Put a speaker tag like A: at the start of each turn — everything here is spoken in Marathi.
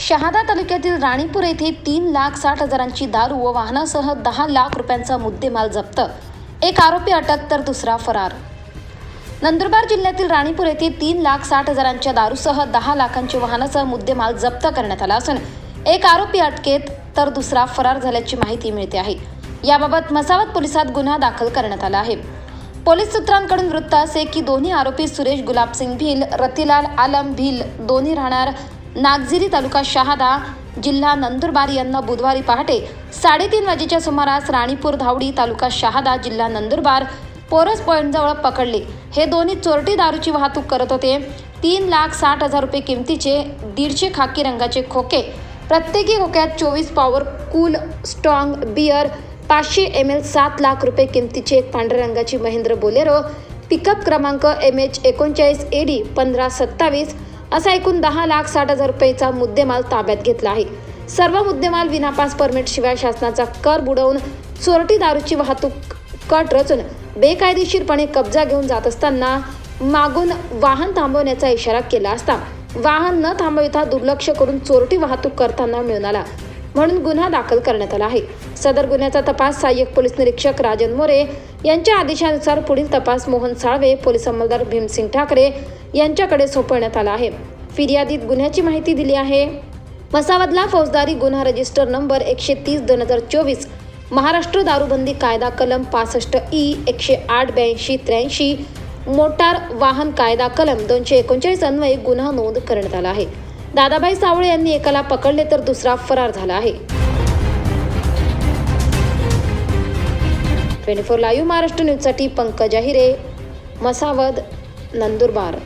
A: शहादा तालुक्यातील राणीपूर येथे तीन लाख साठ हजारांची दारू व वाहनासह दहा लाख रुपयांचा मुद्देमाल जप्त. एक आरोपी अटक तर दुसरा फरार. नंदुरबार जिल्ह्यातील राणीपूर येथे तीन लाख साठ हजारांच्या दारूसह दहा लाखांचे वाहनासह मुद्देमाल जप्त करण्यात आला असून एक आरोपी अटकेत तर दुसरा फरार झाल्याची माहिती मिळते आहे. याबाबत मसावत पोलिसात गुन्हा दाखल करण्यात आला आहे. पोलीस सूत्रांकडून वृत्त असे की दोन्ही आरोपी सुरेश गुलाबसिंग भिल रतिलाल आलम भिल दोन्ही राहणार नागझिरी तालुका शहादा जिल्हा नंदुरबार यांना बुधवारी पहाटे साडेतीन वाजेच्या सुमारास राणीपूर धावडी तालुका शहादा जिल्हा नंदुरबार पोरस पॉईंटजवळ पकडले. हे दोन्ही चोरटी दारूची वाहतूक करत होते. तीन लाख साठ हजार रुपये किमतीचे दीडशे खाकी रंगाचे खोके प्रत्येकी खोक्यात चोवीस पॉवर कूल स्ट्रॉंग बियर पाचशे एम एल सात लाख रुपये किमतीची एक पांढऱ्या रंगाची महेंद्र बोलेरो पिकअप क्रमांक एम एच एकोणचाळीस ए डी पंधरा सत्तावीस असा एकूण दहा लाख साठ हजार रुपयेचा मुद्देमाल ताब्यात घेतला आहे. सर्व मुद्देमाल विनापास परमिट शिवाय शासनाचा कर बुडवून चोरटी दारूची वाहतूक कट रचून बेकायदेशीरपणे कब्जा घेऊन जात असताना मागून वाहन थांबवण्याचा इशारा केला असता वाहन न थांबविता दुर्लक्ष करून चोरटी वाहतूक करताना मिळून आला म्हणून गुन्हा दाखल करण्यात आला आहे. सदर गुन्ह्याचा तपास सहाय्यक पोलीस निरीक्षक राजन मोरे यांच्या आदेशानुसार पुढील तपास मोहन साळवे पोलीस अंमलदार भीमसिंग ठाकरे यांच्याकडे सोपवण्यात आला आहे. फिर्यादीत गुन्ह्याची माहिती दिली आहे. मसावदला फौजदारी गुन्हा रजिस्टर नंबर एकशे तीस दोन हजार चोवीस महाराष्ट्र दारूबंदी कायदा कलम पासष्ट ई एकशे आठ ब्याऐंशी त्र्याऐंशी मोटार वाहन कायदा कलम दोनशे एकोणचाळीस अन्वये गुन्हा नोंद करण्यात आला आहे. दादाभाई सावळे यांनी एकाला पकडले तर दुसरा फरार झाला आहे. ट्वेंटी फोर लाईव्ह महाराष्ट्र न्यूजसाठी पंकज अहिरे मसावद नंदुरबार.